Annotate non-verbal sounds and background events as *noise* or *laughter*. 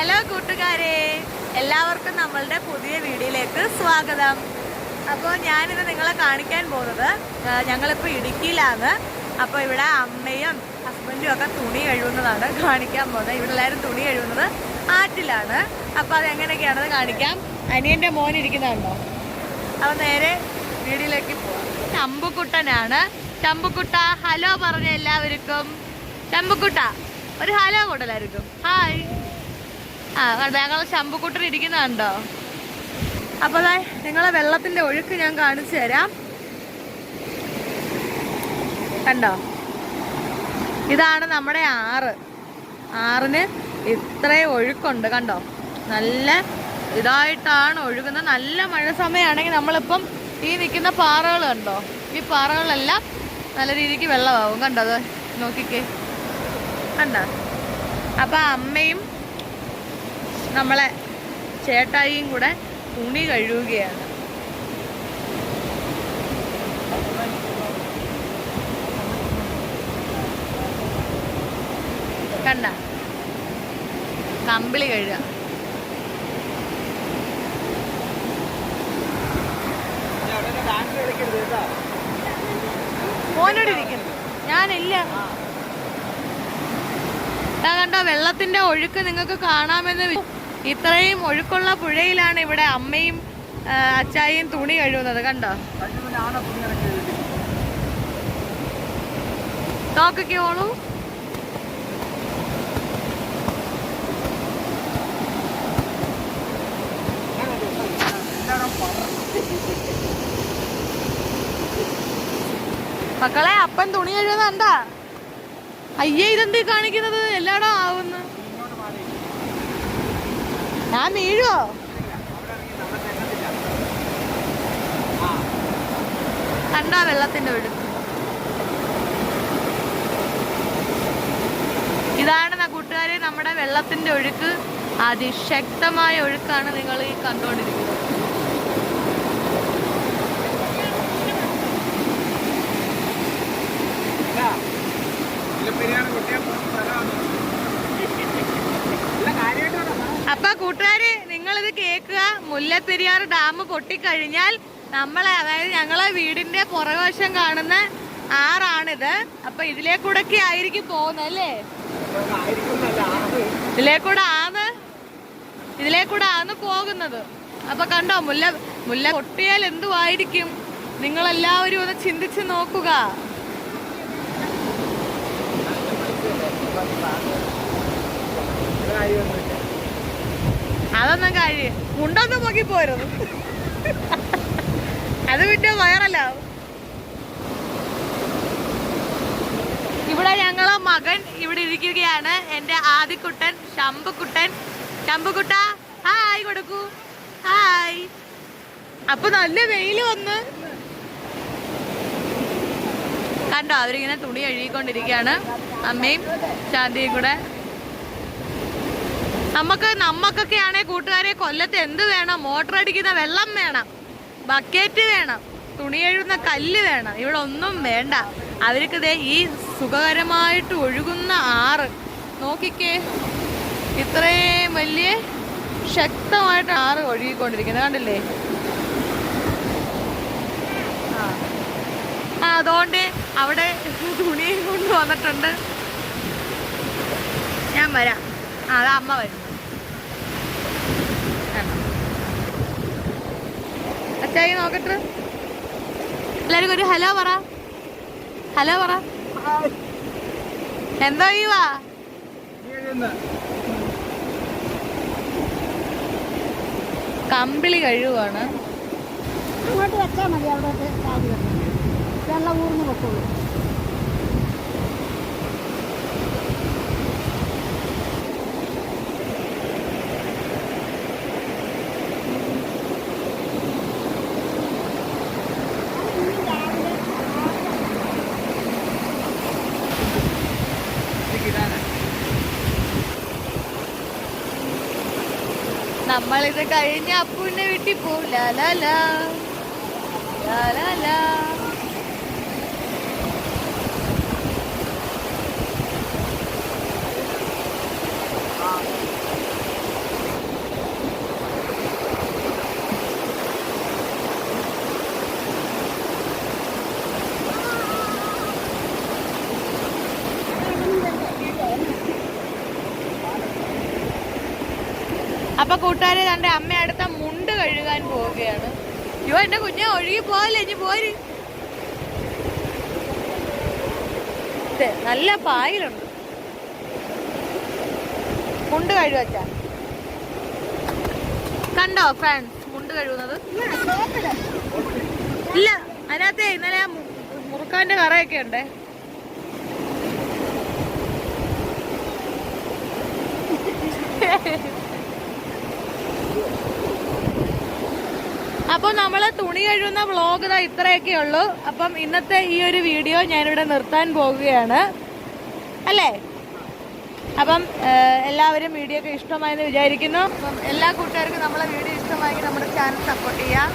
Hello കൂട്ടുകാരെ. എല്ലാവർക്കും നമ്മളുടെ പുതിയ വീഡിയോയിലേക്ക് സ്വാഗതം. അപ്പോൾ ഞാനിത് നിങ്ങളെ കാണിക്കാൻ പോകുന്നത് ഞങ്ങളിപ്പോൾ ഇടുക്കിയിലാണ്. അപ്പോൾ ഇവിടെ അമ്മയും ഹസ്ബൻഡും ഒക്കെ തുണി കഴുകുന്നതാണ് കാണിക്കാൻ പോകുന്നത്. ഇവിടെ എല്ലാവരും തുണി കഴുകുന്നത് ആറ്റിലാണ്. അപ്പോൾ അത് എങ്ങനെയൊക്കെയാണെന്ന് കാണിക്കാം. അനിയന്റെ മോൻ ഇരിക്കുന്നുണ്ടോ? അപ്പോൾ നേരെ വീടിലേക്ക് പോവാം. ചമ്പുക്കുട്ടനാണ്. ചമ്പുക്കുട്ട ഹലോ പറഞ്ഞ എല്ലാവർക്കും. ചമ്പുക്കുട്ട ഒരു ഹലോ കൂട്ടലായിരിക്കും ഹായ് ആ ഞങ്ങൾ ശമ്പുക്കുട്ടൻ ഇരിക്കുന്നുണ്ടോ? അപ്പൊ ദേ നിങ്ങളെ വെള്ളത്തിന്റെ ഒഴുക്ക് ഞാൻ കാണിച്ചു തരാം. കണ്ടോ? ഇതാണ് നമ്മുടെ ആറ്. ആറിന് ഇത്രയും ഒഴുക്കുണ്ട് കണ്ടോ? നല്ല ഇതായിട്ടാണ് ഒഴുകുന്നത്. നല്ല മഴ സമയമാണെങ്കിൽ നമ്മളിപ്പം ഈ നിൽക്കുന്ന പാറകൾ കണ്ടോ? ഈ പാറകളെല്ലാം നല്ല രീതിക്ക് വെള്ളമാവും. കണ്ടോ? അത് നോക്കിക്കേ. കണ്ടോ? അപ്പൊ അമ്മയും നമ്മളെ ചേട്ടായിയും കൂടെ തുണി കഴുകുകയാണ്. കണ്ട? കമ്പിളി കഴുകുക. മോനോട് ഇരിക്കുന്നു. ഞാനില്ല. കണ്ടോ വെള്ളത്തിന്റെ ഒഴുക്ക് നിങ്ങൾക്ക് കാണാമെന്ന് ഇത്രയും ഒഴുക്കുള്ള പുഴയിലാണ് ഇവിടെ അമ്മയും അച്ചായും തുണി കഴുകുന്നത്. കണ്ടോ? നോക്കിക്കോളൂ മക്കളെ അപ്പൻ തുണി കഴുകുന്നത് എന്താ അയ്യേ ഇതെന്തീ കാണിക്കുന്നത്? എല്ലായിടം ആവുന്നു. ഞാൻ വീഴുവോ? കണ്ടാ വെള്ളത്തിന്റെ ഒഴുക്ക്. ഇതാണ് കൂട്ടുകാരെ നമ്മുടെ വെള്ളത്തിന്റെ ഒഴുക്ക്. അതിശക്തമായ ഒഴുക്കാണ് നിങ്ങൾ ഈ കണ്ടുകൊണ്ടിരിക്കുന്നത് അപ്പൊ കൂട്ടുകാര് നിങ്ങളിത് കേൾക്കുക മുല്ലപ്പെരിയാർ ഡാം പൊട്ടിക്കഴിഞ്ഞാൽ നമ്മളെ അതായത് ഞങ്ങളെ വീടിന്റെ പുറകുവശം കാണുന്ന ആറാണിത്. അപ്പൊ ഇതിലേക്കൂടൊക്കെ ആയിരിക്കും പോകുന്നത് അല്ലേ? ഇതിലേക്കൂടെ ആണ് ഇതിലേക്കൂടെ ആണ് പോകുന്നത്. അപ്പൊ കണ്ടോ മുല്ല മുല്ല പൊട്ടിയാൽ എന്തുവായിരിക്കും? നിങ്ങളെല്ലാവരും ഒന്ന് ചിന്തിച്ച് നോക്കുക. അതൊന്നും കഴിയും മുണ്ടൊന്നും നോക്കി പോരുന്നു. അത് പിന്നെ വയറല്ല ഇവിടെ ഞങ്ങളെ മകൻ ഇവിടെ ഇരിക്കുകയാണ്. എന്റെ ആദിക്കുട്ടൻ ശംഭുക്കുട്ടൻ. ശംഭുക്കുട്ട ഹായ് കൊടുക്കൂ. ഹായ്. അപ്പൊ നല്ല വെയിൽ വന്ന്. കണ്ടോ അവരിങ്ങനെ തുണി കഴുകിക്കൊണ്ടിരിക്കുകയാണ്. അമ്മയും ശാന്തിയും കൂടെ. നമുക്ക് നമ്മക്കൊക്കെ ആണെങ്കിൽ കൂട്ടുകാരെ കൊല്ലത്ത് എന്ത് വേണം? മോട്ടർ അടിക്കുന്ന വെള്ളം വേണം. ബക്കറ്റ് വേണം. തുണി എഴുതുന്ന കല്ല് വേണം. ഇവിടെ ഒന്നും വേണ്ട. അവർക്ക് ദേ ഈ സുഖകരമായിട്ട് ഒഴുകുന്ന ആറ്. നോക്കിക്കേ. ഇത്രയും വലിയ ശക്തമായിട്ട് ആറ് ഒഴുകിക്കൊണ്ടിരിക്കുന്നത്. കണ്ടില്ലേ? ആ. അതുകൊണ്ട് അവിടെ തുണിയും കൊണ്ട് വന്നിട്ടുണ്ട്. ഞാൻ വരാം. ആ അത് അമ്മ വരും കണ്ടോ? അച്ചായി നോക്കട്ടെ. എല്ലാവർക്കും ഒരു ഹലോ പറ. ഹലോ പറ. എന്തോ ഈ വാ? കമ്പിളി കഴിവാണ്. അങ്ങോട്ട് വെച്ചാൽ മതി അവിടെ വെള്ളം ഊർന്ന് പൊക്കോളൂ. നമ്മളിത് കഴിഞ്ഞ അപ്പുവിന്റെ വീട്ടിൽ പോവും. ലാലാ ലാലാ ലാ. അപ്പൊ കൂട്ടുകാരെ തന്റെ അമ്മ അടുത്ത മുണ്ട് കഴുകാൻ പോവുകയാണ്. യോ എന്റെ കുഞ്ഞെ ഒഴുകി പോവല്ലേ? ഇനി പോര്. നല്ല പായലുണ്ട്. മുണ്ട് കഴുകച്ച. കണ്ടോ ഫ്രണ്ട്സ് മുണ്ട് കഴുകുന്നത്? ഇല്ല അതിനകത്തെ ഇന്നലെ മുറുക്കാന്റെ കറയൊക്കെ ഉണ്ടേ. *laughs* അപ്പോൾ നമ്മൾ തുണി കഴുകുന്ന വ്ളോഗ് ഇതാ ഇത്രയൊക്കെ ഉള്ളൂ. അപ്പം ഇന്നത്തെ ഈ ഒരു വീഡിയോ ഞാനിവിടെ നിർത്താൻ പോകുകയാണ് അല്ലേ? അപ്പം എല്ലാവരും വീഡിയോ ഒക്കെ ഇഷ്ടമായെന്ന് വിചാരിക്കുന്നു. അപ്പം എല്ലാ കൂട്ടുകാർക്കും നമ്മളെ വീഡിയോ ഇഷ്ടമായെങ്കിൽ നമ്മുടെ ചാനൽ സപ്പോർട്ട് ചെയ്യുക